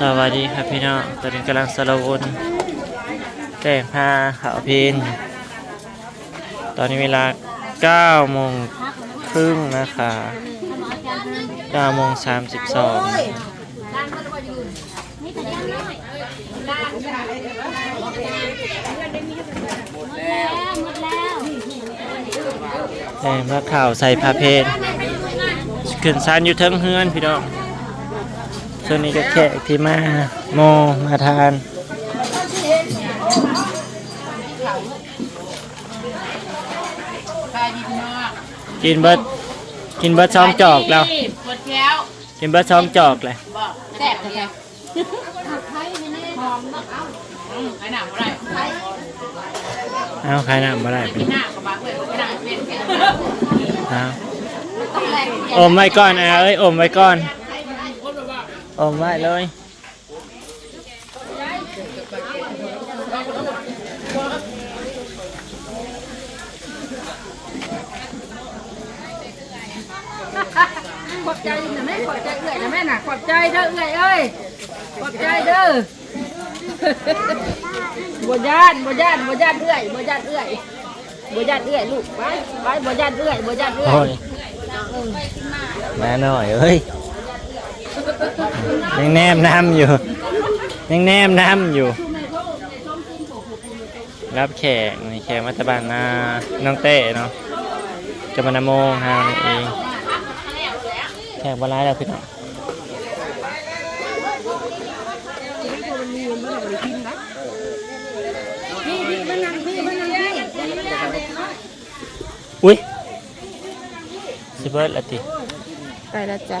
สวัสดีครับพี่น้องตอนนี้กำลังสารวนแต่งผ้าขาวพินตอนนี้เวลา9โมงครึ่งนะคะ9โมง32แต่งผ้าขาวใส่ผ้าเพชรขึ้นซานอยู่เทิงเฮือนพี่น้อง ช่วงนี้ก็แขกที่มาโมมาทานใครดีพี่น้องกินเบิร์ดกินเบิร์ดซ้อมจอกแล้วปวดแก้วกินเบิร์ดซ้อมจอกเลยบอกแซ่บเลยหอมมากเอ้าอืมไอ้หนามอะไรเอาใครน่ะมาได้พี่หน้ากับบางเลยไอ้หนามเป็นแก่เอาอมไว้ก่อนอะเอ้ยอมไว้ก่อน อมไว้เลยขอบใจนะแม่ขอบใจเอื่อยนะแม่น่ะขอบใจเด้อเอื่อยเอ้ยขอบใจเด้อบ่ญาติบ่ญาติบ่ญาติเอื่อยบ่ญาติเอื่อยบ่ญาติเอื่อยลูกไปไปบ่ญาติเอื่อยบ่ญาติเอื่อโอ้ยยมาหน่อ ยังแนมน้ำอยู่ ยังแนมน้ำอยู่ รับแขกนี่แขกมัตบานนาน้องเต้เนาะจะมานำโมงฮาวนี่เอง แขกบร้ายแล้วพี่น้องอุ้ยสิเบิร์ดละติไปแล้วจ้ะ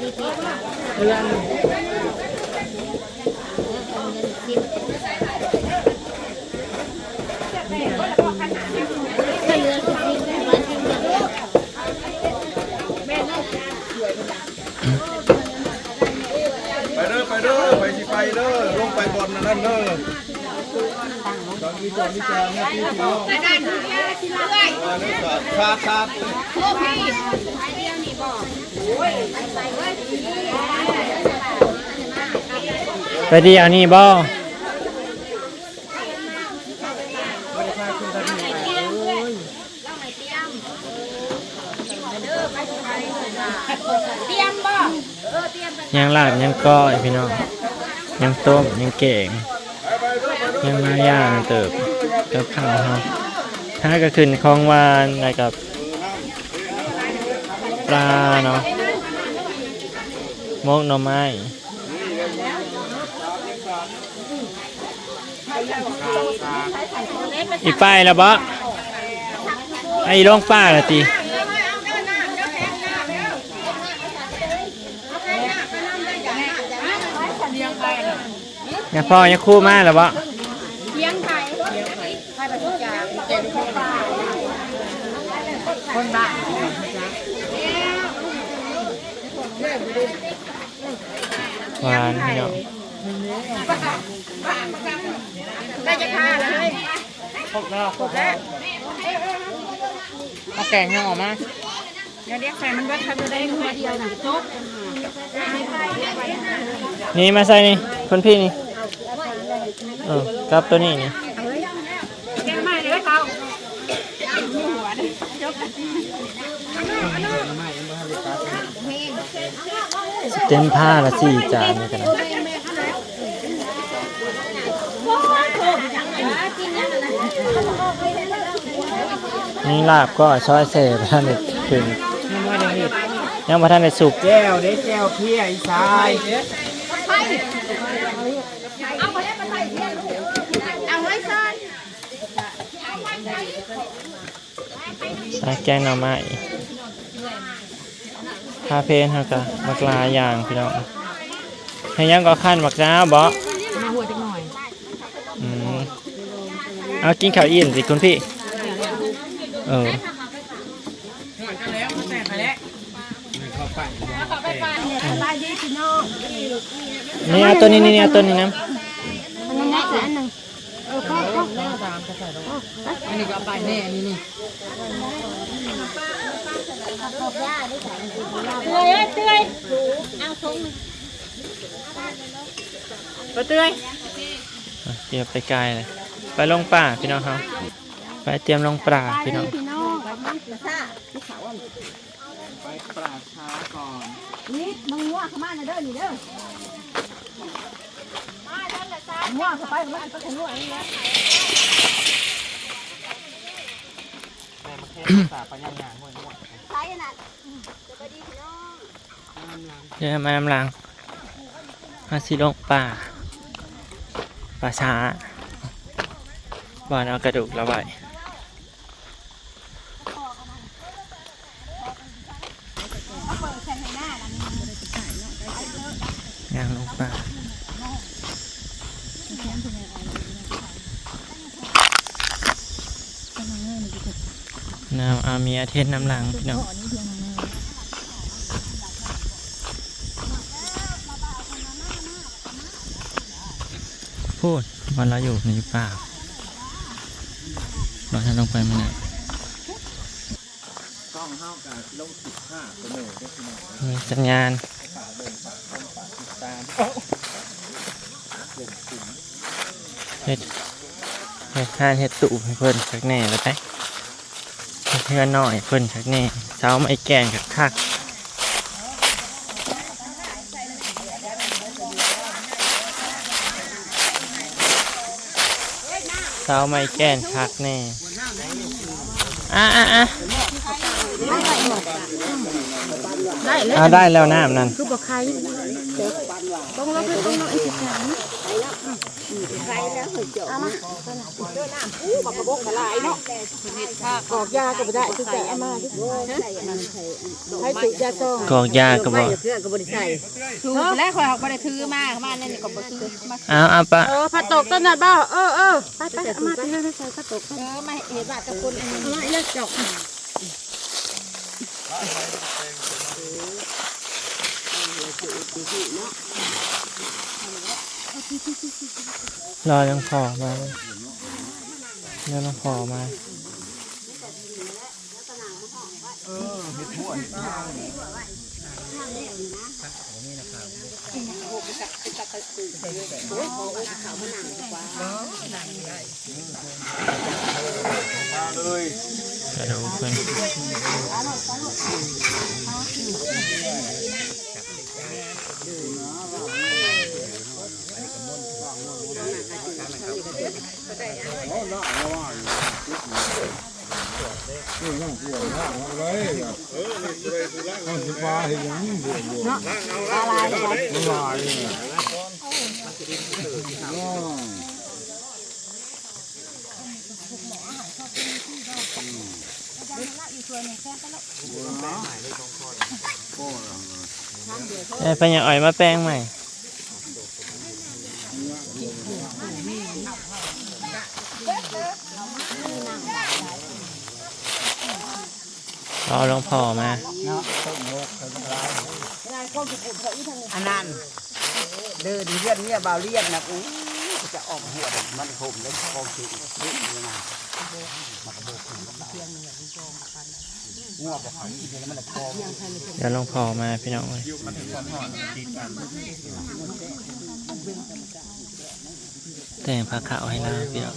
ไปเด้อไปเด้อไปสิไปเด้อลงไปบนนั่นนั่นเด้อตอนนี้จอนิจาเนี่ยพี่พี่น้องมาเด้ครับครับครับไปดีเอกานี่บ่เตรียมบ่ยังลาบยังก้อยพี่น้องยังต้มยังเก่งยังมาย่างเติบกับข้าวครับถ้าก็ขึ้นของวานอะไรกับปลาเนาะ มกหน่อไม้อีป้ายแล้วบ่ไอ้ลงป้าละตีอย่าพ่ออย่าคู่มากหรอวะเลี้ยงไข่ไข่ปลาทุกอย่างเจ็ดคนบ้าคนบ้า หวานพี่น้องได้จะฆ่าเลยครบแล้วครบแล้วเอาแกงยังออกมาเดี๋ยวเรียกใส่มันว่าทำจะได้หัวเดียวนะจบนี่มาใส่นี่คนพี่นี่เออกับตัวนี้นี่ แกงไม่เลยเขา เต็มผ้าละสี่จานนี่กันนะนี่ลาบก็ช้อยเสพท่านเด็ดขึ้นยังพระท่านเด็ดสุกแก้วเด้แก้วเพี้ยอีสาย เอาไว้ซ่อน ใส่ แกงหน่อไม้คาเพนเฮากะมักลาอย่างพี่น้องแพให้ยังก็ขั้นบักน้าวบ่มาหัวจักหน่อยอืมเอากินข้าวอิ่มสิคุณพี่ เออนี่เอาตัวนี้นี่เอาตัวนี้นะอันนี้ก็ เอาไปแน่นี่นี่อะเตรียมไปไกลเลยไปลงป่าพี่น้องครับไปเตรียมลงป่าพี่น้องนี่มึงงัวเข้ามาเด้อนี่เด้องัวเข้าไปมันก็ถึงงัวนี่นะใช่น่ะเดี๋ยวมาน้ำลังมาสิลงป่าป่าช้าบ่อนเอากระดูกเราไว้ย่างลงป่า น้ำอามีอาเทศน้ำหลังพี่น้องพูดวันเราอยู่ในป่าเราจะลงไปมั้ยเนี่ยต้องเฮากับลงสิบห้าตัวหนึ่งได้พี่น้องมีสัญญาณเฮ็ดเฮ็ดห้าเฮ็ดตู่ให้เพิ่นสักแน่แล้วไป เพื่อนหน่อยเพิ่นสักแน่เช้าไม่แกงกับคักเช้าไม่แกงคักแน่อะอะอะได้เลยเอาได้แล้วน้ำนั่นคือบ่ใครต้องรับไปต้องรับอีกสิ ครับกอกยาก็บ่ได้คือแต่เอามาดิให้ติดยาซองกอกยาก็บอกเพื่อนก็บ่ได้ใส่ถือแล้วข่อยบ่ได้ถือมามานั่นก็บ่ถือมาเอาเอาปะเออผัดตกต้นน่ะบ่เออเออไปไปเอามาที่นั่นใส่ผัดตกเออมาเห็นว่ากับคนอื่นมาเลิกจอก รอยังพอมาเดี๋ยวน้องพอมาเลยกระดูกเพิ่น ไอ้พญาอ่อยมาแป้งใหม่ รอหลวงพ่อมาอันนั้นเดินเรียนเนี่ยเบาเรียนนะกูจะออกหัวมันผมแล้วกองสีนี่นะมันกระโดดงัวบอกเขาอีกแล้วมันละกองเดี๋ยวหลวงพ่อมาพี่น้องเลยแต่งผ้าขาวให้เราพี่น้อง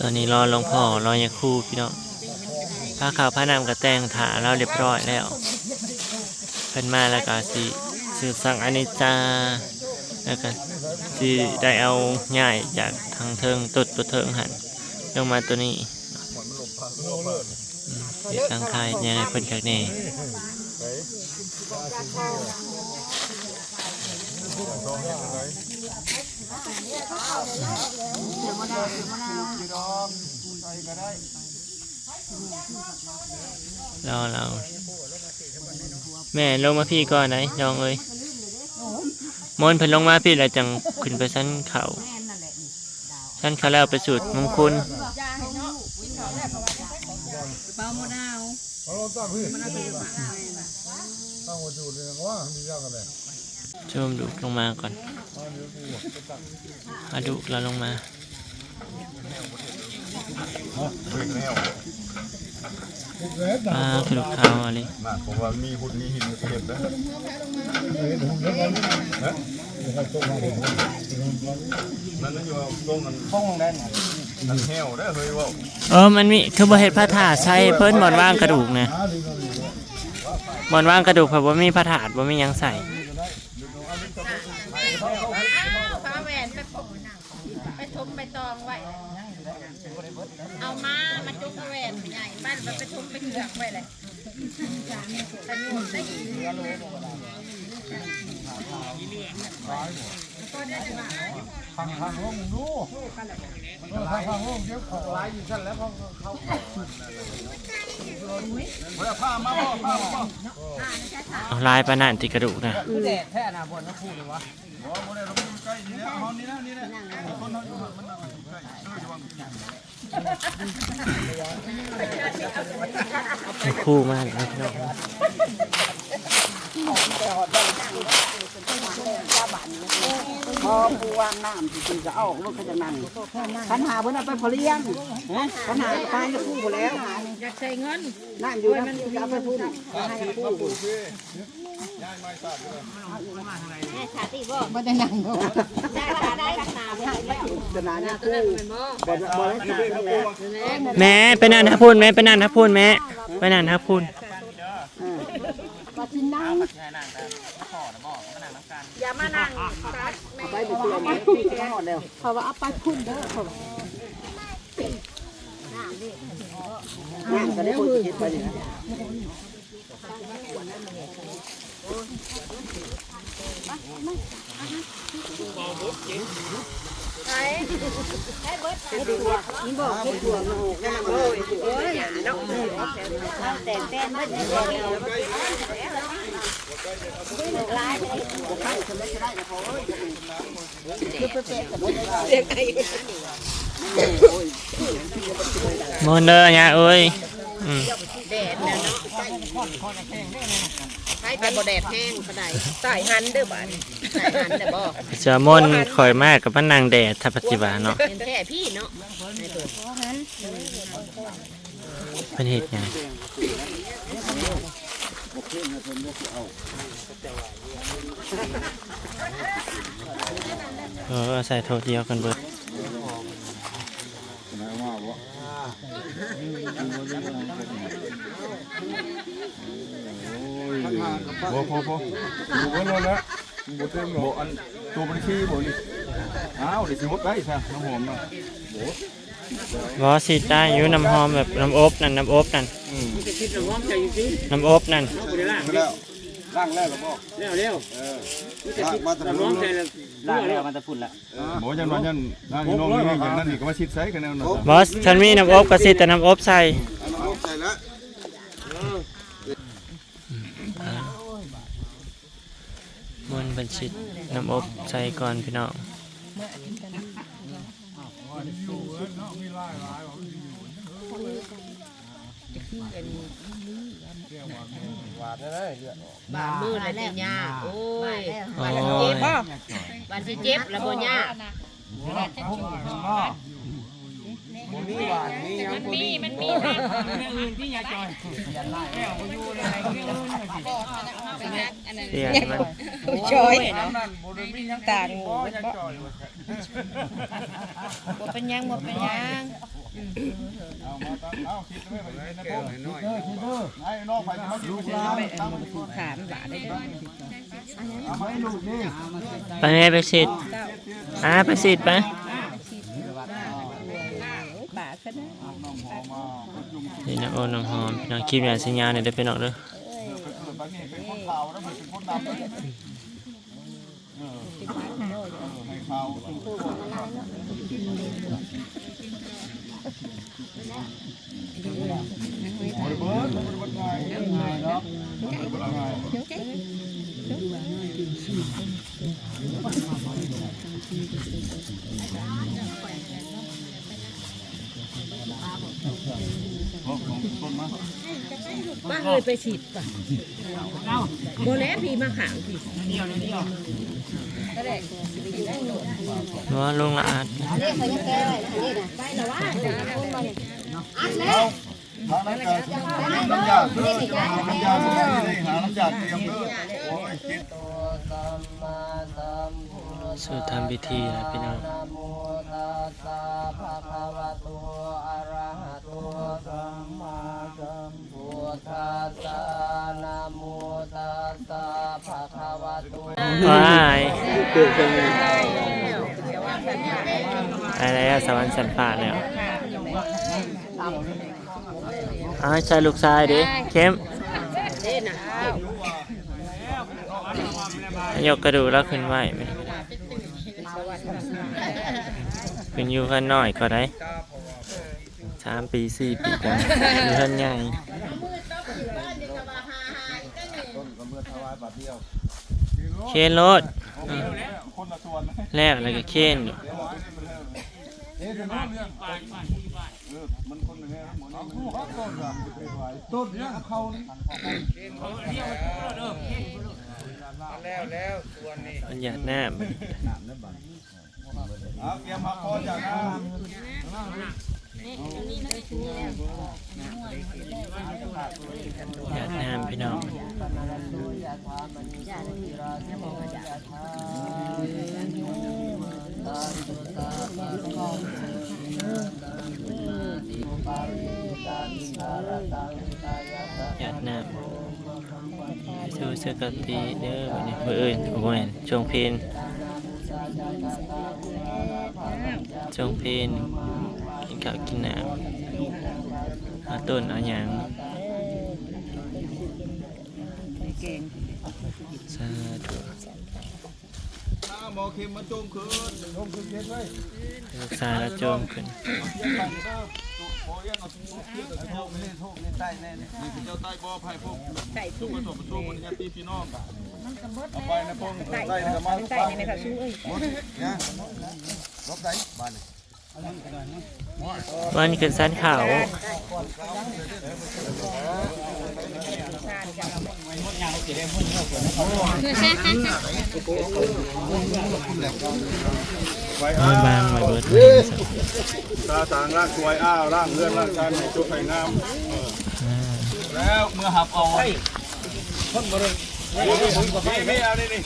ตอนนี้รอหลวงพ่อรอยาคู่พี่น้องพระข่าวพระนามกระแตงถาเราเรียบร้อยแล้วเพิ่นมาแล้วก็สิสืบสั่งอนิจจาแล้วก็สิได้เอาง่ายจากทางเทิงตุดตัวเทิงหันลงมาตัวนี้ สังขายยังไงเพิ่นคักแน่รอเราแม่ลงมาพี่ก่อนไหนยองเอ้ยมอนเพิ่นลงมาพี่แล้วจังขึ้นไปชั้นเขาชั้นเขาแล้วไปสุดมงคล ชมดูลงมาก่อนมาดูเราลงมาปลาคือลูกค้าวอะไรมาผมว่ามีหุ่นมีหินเก็บนะนั่นนั่นอยู่ตรงนั้นห้องนั้นนั่ นแห้วได้เฮ้ยว่าเออมันมีคือบ่เฮ็ดพระธาตุใช้เพิ่นบ่อนว่างกระดูกนะบ่อนว่างกระดูกเพราะว่ามีพระธาตุบ่มีหยังใส่ฟ้าแหวนไปปกไปทมไปตองไว้ เอามา มาจุกแหวนใหญ่บ้านมันไปทมไปเกือกไว้เลยแต่หมดได้อีก ผ้ามาบ่ผ้ามาบ่เอาลายปานนั่นที่กระดูกนะแดดแท้น่ะบ่น้ำพูดเลยวะบ่บ่ได้เราอยู่ใกล้นี่และห้องนี้นะนี่แหละคนเขาอยู่มันนั่งอยู่ใกล้เอออยู่ว่าคู่มากเลยพี่น้อง อปูวางน้ำจริงๆก็เอาออกลูกเขาจะนั่งปัญหาเพิ่นเอาไปพอเลี้ยงปัญหาตายจะคู่หมดแล้ว อยากใช้เงินนั่งอยู่นั่นจะเอาไปพูดให้คู่แม่ชาติบ่บ่ได้นั่งได้ค่ะได้ค่ะนาบ่ได้จะนานเนี่ยคู่บ่บ่ได้สิเป็นแล้วแม่ไปนั่นทับพูนแม่ไปนั่นทับพูนแม่ไปนั่นทับพูนอ ย่ามานั่งเอาไปไปเตือนเลยที่ข้างนอกแล้วเพราะว่าเอาไปพุ่นเด้อเขานั่งก็ได้คนคิดไปนี่นะแต่งแต่งไม่ได้ร้ายเลยมนเด้อเนี่ย เอ้ยอืมแดดเนี่ยเนาะใช้แต่บ่แดดแห้งก็ได้ใส่หันเด้อบ้านใส่หันเด้อบ่เสือมนข่อยมากกับพนังแดดทับปฏิบัติเนาะเป็นแท้พี่เนาะเป็นเหตุห ยังเออใส่โทษเดียวกันเบิดบ่พอพออยู่บนนั้นแล้วบ่เต็มหรอกบ่อันตัวบริชีบ่นี่อ้าวเดี๋ยวสิหมดไปซะน้ำหอมน่ะบ อสิได้อยู่น้ำหอมแบบน้ำอบนั่นน้ำอบนั่นอืมน้ำอบนั่นแล้วล้างแล้วหรอบ่เร็วเร็วเออล้างมาตะลุงเลยล่างแล้วมันจะพุ่นละบ่ยันว่ายันนางน้องนี่อย่างนั้นนี่ก็มาชิดใส่กันแนวนั้นบอสฉันมีน้ำอบก็สิแต่น้ำอบใส่อันนั้นใส่แล้วมนต์บัญชิตน้ำอบใส่ก่อนพี่น้อง บานมือเลยสิยากโอ้ยโอ้ยบานสิเจ็บแล้วบ่ยาก มีหวานมียังมันมีมันมีเป็นนักอันนั้นเสียงมันจอยต่างงูยังจ่อยบ่เป็นยังบ่เป็นยังเอามาตั้งเอาคิดไว้ไปเลยนะพ่อน้อยไอ้น้องไปมาอยู่ที่ร้านตั้งผูกขาดบาทได้เอามาให้ลูกนี่ไปแม่ไปสิอ่าไปสิไป นี่นะโอ้น้องหอมพี่น้องคลิปเนี่ยสัญญาเนี่ยได้ไปนอกเด้อบางนี่เป็นคนข่าวแล้วเป็นคนดำเลยเออให้ข่าวโอ้ยเบิร์ดมันเป็นไงไงเนาะเป็นไงป้าเคยไปฉีดป่ะโบแล้วพี่มาขางพี่ว่าลงละอาดเอาทางนั้นก็น้ำยาเด้อจะหาน้ำยาเด้อนี่หาน้ำยาเตรียมเด้อโอ้ยคิด สู่ทำพิธีนะพี่น้อง ว้ายอะไรอะสวรรค์สันป่าแล้วเอาให้ชายลูกชายดิเข้มยกกระดูกแล้วขึ้นไหวไหม ขึ้นอยู่กันหน่อยก็ได้สามปีสี่ปีกันอยู่กันใหญ่เคนรถคนละส่วนแรกอะไรก็เคนอยู่เลยคือเออมันคนหนึ่งเนี่ยหมอนี่มันเขาต้นอะต้นเนี่ยเขานี่มันหยาดหน้า เอาเตรียมมาพอจากน้หยาดน้ำพี่น้องหยาดน้ำสู้สกัดตีเด้อวันนี้เพื่อเอ้ยโอ้โหแม่นช่วงเพลน ช่วงเพลนกินข้าวกินน้ำเอาต้นเอาหยังสาธุหมอเข็มมาโจมคืนจมคืนเย็นไว้ลูกชาแล้วโจมขึ้นเย็นไปเด้อโอ้ยยังเอาทุกเทียบกับโชคไม่ได้โชคไม่ได้ใต้แน่นี่คือเจ้าใต้บ่อไผ่พวกใต้ทุกประสบประสบคนญาติพี่น้องเอา ไปนะพงใต้นี่ก็มาใต้นี่ไม่ค่ะชูเอ้ยเนี่ยรบได้บ้านวันขึ้นสันเขาไว้ไว้อ้าบางไว้เบิดตาต่างร่างสวยอ้าวร่างเลื่อนร่างการให้จุกให้งามแล้วเมื่อหับเอาไว้คนมาเลย นี่นี่เอานี่นี่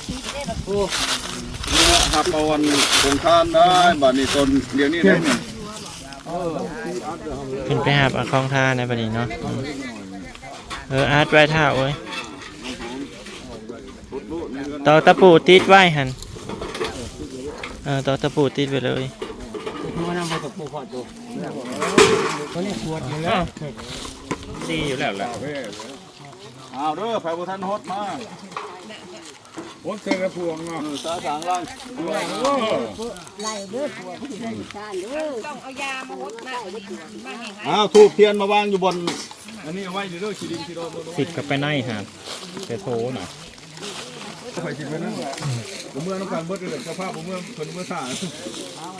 หับเอาวันคงทานได้บ้านนี้ตนเดี๋ยวนี้ได้เนี่ยขึ้นไปหาปลาคลองท่าในบัดนี้เนาะ เอออาร์ตไว้ท่าโอ้ยต่อตะปูติดไว้หันเออต่อตะปูติดไปเลยดีอยู่แล้วแหละ เอาเด้อไผ่บุทันฮดมาโอ้เจอกระพวงเนาะเออตาต่างร่างต้องเอายามาหดมามาแห้งอ้าวทูบเทียนมาวางอยู่บน อันนี้เอาไว้อยู่เด้อขีดินขีโดนสิบกับไปไหนครับแต่โทน่ะไปกินไปนั่นผมเมื่อต้องการเบิดเลยเจ้าภาพผมเมื่อคนเมื่อท่า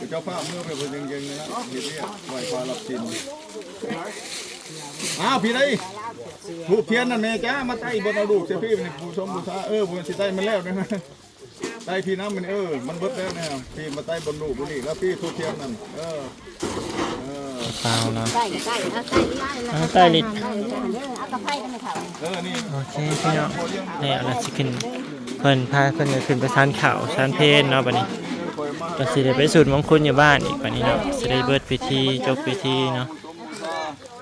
เจ้าภาพเมื่อไปคนยังยังนะเห็นเนี่ยไหวฟ้ารับชิน อ้าวพี่ไรทูบเทียนนั่นแม่จ้ามาไต่บนเอาลูกเสียพี่เป็นผู้ชมผู้ชาเออบนสิไต่มันแล้วนะไต่พี่น้ำมันเออ มันเบิดแล้วเนี่ยพี่มาไต่บนลูกบนนี่แล้วพี่ทูบเทียนนั่นเออเออเปล่าเนาะใส่ใส่เอาใส่ได้แล้วเอาใต้ลิดเอากระไฟกันไม่เท่าเออนี่โอเคพี่น้องแล้วเราจะขึ้นเพิ่นพาเพิ่นจะขึ้นไปทานข้าวทานเพลเนาะบัดนี้ก็สิได้ไปสูตรมงคลอยู่บ้านอีกบัดนี้เนาะสิได้เบิดพิธีจบพิธีเนาะ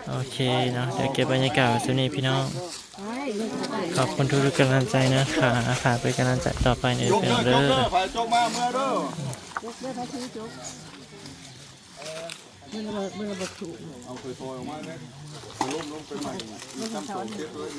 โอเคเนาะเดี๋ยวเก็บบรรยากาศไว้สุนี้พี่น้อง ขอบคุณทุกๆกำลังใจนะคะฝากเป็นกำลังใจต่อไปในจกเฟเด้ซอจเด้กเด้ออไฟจกมาเมื่อเด้อเอาเคยโทรออกมาเลยล้มลงไปใหม่จำสองเจ็ดเลย